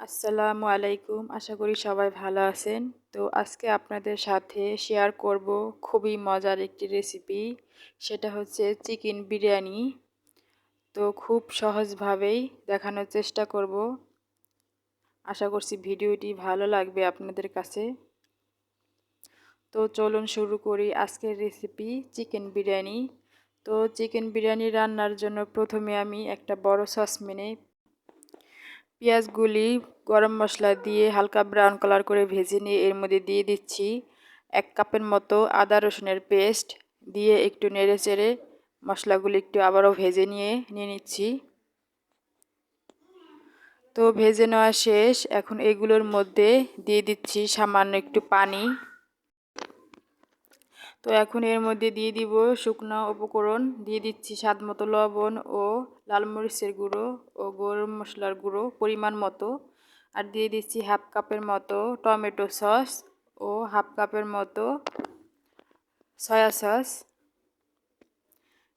আসসালামু আলাইকুম। আশা করি সবাই ভালো আছেন। তো আজকে আপনাদের সাথে শেয়ার করব খুবই মজার একটি রেসিপি সেটা হচ্ছে চিকেন বিরিয়ানি। তো খুব সহজভাবেই দেখানোর চেষ্টা করব। আশা করছি ভিডিওটি ভালো লাগবে আপনাদের কাছে। তো চলুন শুরু করি আজকের রেসিপি চিকেন বিরিয়ানি। তো চিকেন বিরিয়ানি রান্নার জন্য প্রথমে আমি একটা বড় সসম্যানে পেঁয়াজগুলি গরম মশলা দিয়ে হালকা ব্রাউন কালার করে ভেজে নিয়ে এর মধ্যে দিয়ে দিচ্ছি। এক কাপের মতো আদা রসুনের পেস্ট দিয়ে একটু নেড়ে চেড়ে মশলাগুলি একটু আবারও ভেজে নিয়ে নিয়ে নিচ্ছি। তো ভেজে নেওয়া শেষ। এখন এগুলোর মধ্যে দিয়ে দিচ্ছি সামান্য একটু পানি। তো এখন এর মধ্যে দিয়ে দিব শুকনো উপকরণ, দিয়ে দিচ্ছি স্বাদ মতো লবণ ও লাল মরিচের গুঁড়ো ও গরম মশলার গুঁড়ো পরিমাণ মতো। আর দিয়ে দিচ্ছি হাফ কাপের মতো টমেটো সস ও হাফ কাপের মতো সয়া সস।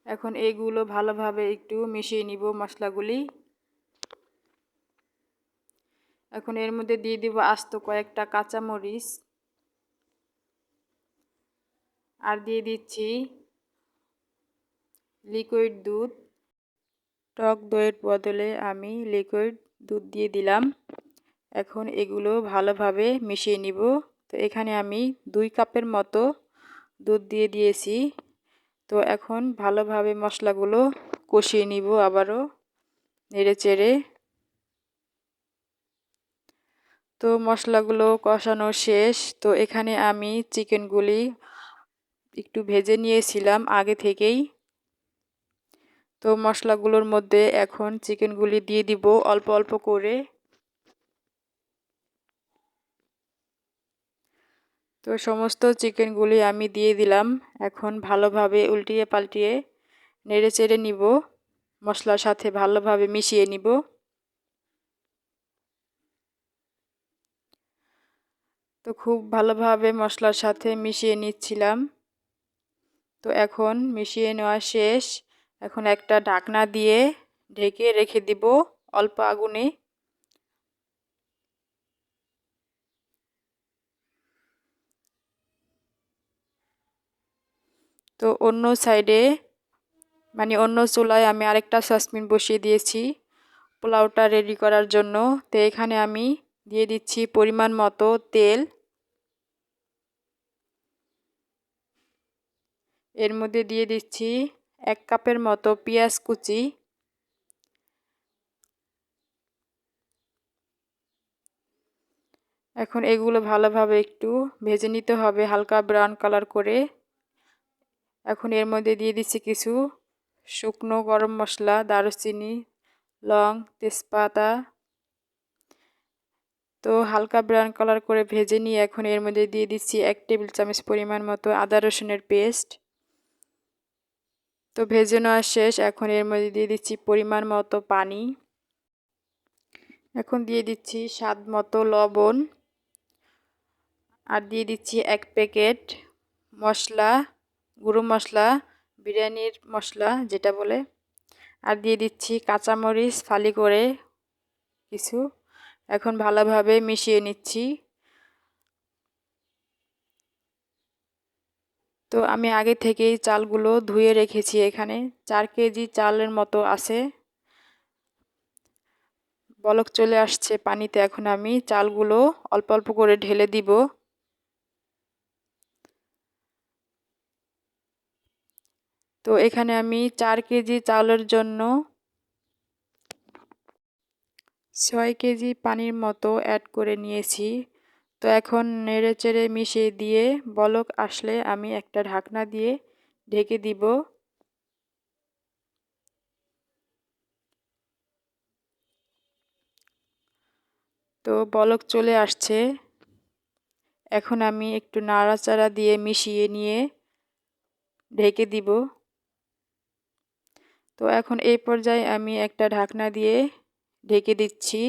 এখন এইগুলো ভালোভাবে একটু মিশিয়ে নিব মশলাগুলি। এখন এর মধ্যে দিয়ে দিব আস্ত কয়েকটা কাঁচামরিচ। আর দিয়ে দিচ্ছি লিকুইড দুধ। টক দইয়ের বদলে আমি লিকুইড দুধ দিয়ে দিলাম। এখন এগুলো ভালোভাবে মিশিয়ে নিব। তো এখানে আমি দুই কাপের মতো দুধ দিয়ে দিয়েছি। তো এখন ভালোভাবে মশলাগুলো কষিয়ে নিব আবারও নেড়ে চেড়ে তো মশলাগুলো কষানো শেষ। তো এখানে আমি চিকেনগুলি একটু ভেজে নিয়েছিলাম আগে থেকেই। তো মশলাগুলোর মধ্যে এখন চিকেনগুলি দিয়ে দিব অল্প অল্প করে। তো সমস্ত চিকেনগুলি আমি দিয়ে দিলাম। এখন ভালোভাবে উল্টিয়ে পাল্টিয়ে নেড়ে চেড়ে নিব। মশলার সাথে ভালোভাবে মিশিয়ে নিব। তো খুব ভালোভাবে মশলার সাথে মিশিয়ে নিচ্ছিলাম। তো এখন মিশিয়ে নেওয়া শেষ। এখন একটা ঢাকনা দিয়ে ঢেকে রেখে দিব অল্প আগুনে। তো অন্য সাইডে মানে অন্য চুলায় আমি আরেকটা সসপিন বসিয়ে দিয়েছি পোলাওটা রেডি করার জন্য। তো এখানে আমি দিয়ে দিচ্ছি পরিমাণ মতো তেল। এর মধ্যে দিয়ে দিচ্ছি এক কাপের মতো পেঁয়াজ কুচি। এখন এগুলো ভালোভাবে একটু ভেজে নিতে হবে হালকা ব্রাউন কালার করে। এখন এর মধ্যে দিয়ে দিচ্ছি কিছু শুকনো গরম মশলা, দারুচিনি, লং, তেজপাতা। তো হালকা ব্রাউন কালার করে ভেজে নিয়ে এখন এর মধ্যে দিয়ে দিচ্ছি এক টেবিল চামচ পরিমাণ মতো আদা রসুনের পেস্ট। তো ভেজে নেওয়া শেষ। এখন এর মধ্যে দিয়ে দিচ্ছি পরিমাণ মতো পানি। এখন দিয়ে দিচ্ছি স্বাদ মতো লবণ। আর দিয়ে দিচ্ছি এক প্যাকেট মশলা, গুঁড়ো মশলা, বিরিয়ানির মশলা যেটা বলে। আর দিয়ে দিচ্ছি কাঁচামরিচ ফালি করে কিছু। এখন ভালোভাবে মিশিয়ে নিচ্ছি। তো আমি আগে থেকেই চালগুলো ধুয়ে রেখেছি এখানে। চার কেজি চালের মতো আছে। বলক চলে আসছে পানিতে। এখন আমি চালগুলো অল্প অল্প করে ঢেলে দিব। তো এখানে আমি চার কেজি চালের জন্য ছয় কেজি পানির মতো অ্যাড করে নিয়েছি। তো এখন নেড়ে চেড়ে মিশিয়ে দিয়ে বলক আসলে আমি একটা ঢাকনা দিয়ে ঢেকে দিব। তো বলক চলে আসছে। এখন আমি একটু নাড়াচাড়া দিয়ে মিশিয়ে নিয়ে ঢেকে দিব। তো এখন এই পর্যায়ে আমি একটা ঢাকনা দিয়ে ঢেকে দিচ্ছি।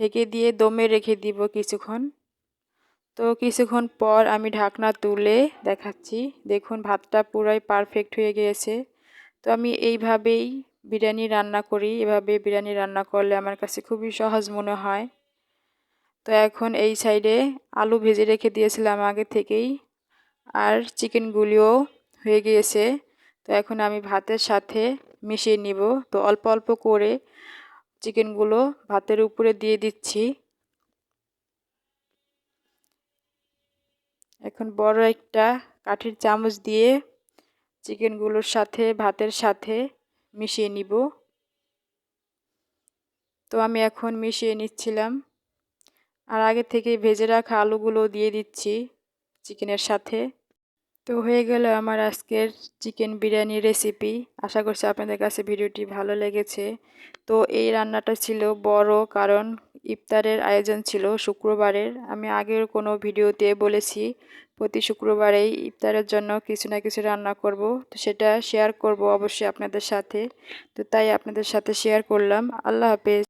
ঢেকে দিয়ে দমে রেখে দিব কিছুক্ষণ। তো কিছুক্ষণ পর আমি ঢাকনা তুলে দেখাচ্ছি। দেখুন, ভাতটা পুরাই পারফেক্ট হয়ে গিয়েছে। তো আমি এইভাবেই বিরিয়ানি রান্না করি। এভাবে বিরিয়ানি রান্না করলে আমার কাছে খুবই সহজ মনে হয়। তো এখন এই সাইডে আলু ভেজে রেখে দিয়েছিলাম আগে থেকেই। আর চিকেনগুলিও হয়ে গিয়েছে। তো এখন আমি ভাতের সাথে মিশিয়ে নিব। তো অল্প অল্প করে চিকেনগুলো ভাতের উপরে দিয়ে দিচ্ছি। এখন বড় একটা কাঠির চামচ দিয়ে চিকেনগুলোর সাথে, ভাতের সাথে মিশিয়ে নিব। তো আমি এখন মিশিয়ে নিচ্ছিলাম। আর আগে থেকে ভেজে রাখা আলুগুলো দিয়ে দিচ্ছি চিকেনের সাথে। তো হয়ে গেল আমার আজকের চিকেন বিরিয়ানি রেসিপি আশা করছি আপনাদের কাছে ভিডিওটি ভালো লেগেছে। তো এই রান্নাটা ছিল বড় কারণ ইফতারের আয়োজন ছিল শুক্রবারের। আমি আগের কোনো ভিডিওতে বলেছি, প্রতি শুক্রবারেই ইফতারের জন্য কিছু না কিছু রান্না করব। তো সেটা শেয়ার করব অবশ্যই আপনাদের সাথে। তো তাই আপনাদের সাথে শেয়ার করলাম। আল্লাহ হাফেজ।